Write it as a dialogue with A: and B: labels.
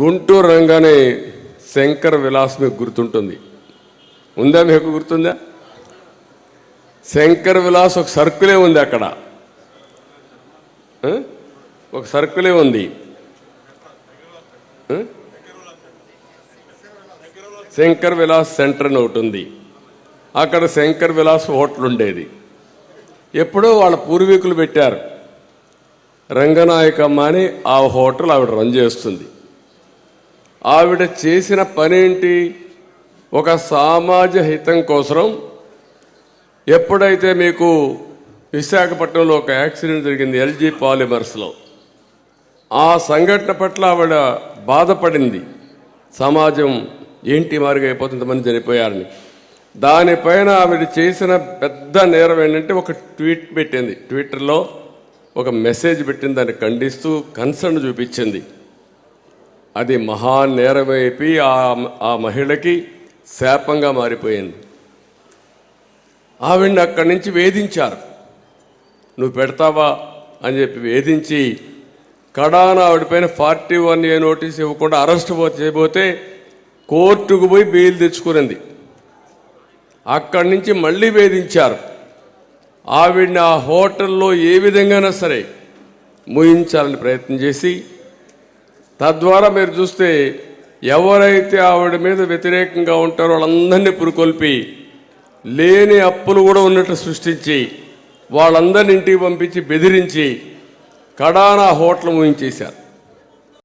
A: గుంటూరు రంగానే శంకర్ విలాస్ మీకు గుర్తుంటుంది. ఉందా మీకు గుర్తుందా? శంకర విలాస్ ఒక సర్కులే ఉంది అక్కడ. ఒక సర్కులే ఉంది. శంకర్ విలాస్ సెంటర్ అని ఒకటి ఉంది. అక్కడ శంకర్ విలాస్ హోటల్ ఉండేది. ఎప్పుడో వాళ్ళ పూర్వీకులు పెట్టారు. రంగనాయకమ్మ అని ఆ హోటల్ ఆవిడ రన్ చేస్తుంది. ఆవిడ చేసిన పనేంటి? ఒక సామాజ హితం కోసం ఎప్పుడైతే మీకు విశాఖపట్నంలో ఒక యాక్సిడెంట్ జరిగింది ఎల్జీ పాలిమర్స్లో ఆ సంఘటన పట్ల ఆవిడ బాధపడింది. సమాజం ఏంటి మారుగా అయిపోతుంది మంది చనిపోయారని. దానిపైన ఆవిడ చేసిన పెద్ద నేరం ఏంటంటే ఒక ట్వీట్ పెట్టింది. ట్విట్టర్లో ఒక మెసేజ్ పెట్టింది దాన్ని ఖండిస్తూ కన్సర్న్ చూపించింది. అది మహా నేరమైపోయి ఆ ఆ మహిళకి శాపంగా మారిపోయింది. ఆవిడని అక్కడి నుంచి వేధించారు. నువ్వు పెడతావా అని చెప్పి వేధించి కడాన ఆవిడపైన ఫార్టీ వన్ ఏ నోటీస్ ఇవ్వకుండా అరెస్ట్ చేయబోతే కోర్టుకు పోయి బెయిల్ తెచ్చుకునింది. అక్కడి నుంచి మళ్ళీ వేధించారు. ఆవిడని ఆ హోటల్లో ఏ విధంగానైనా సరే ముయించాలని ప్రయత్నం చేసి తద్వారా మీరు చూస్తే ఎవరైతే ఆవిడ మీద వ్యతిరేకంగా ఉంటారో వాళ్ళందరినీ పురుకొల్పి లేని అప్పులు కూడా ఉన్నట్టు సృష్టించి వాళ్ళందరిని ఇంటికి పంపించి బెదిరించి కడానా హోటల్ ముగించేశారు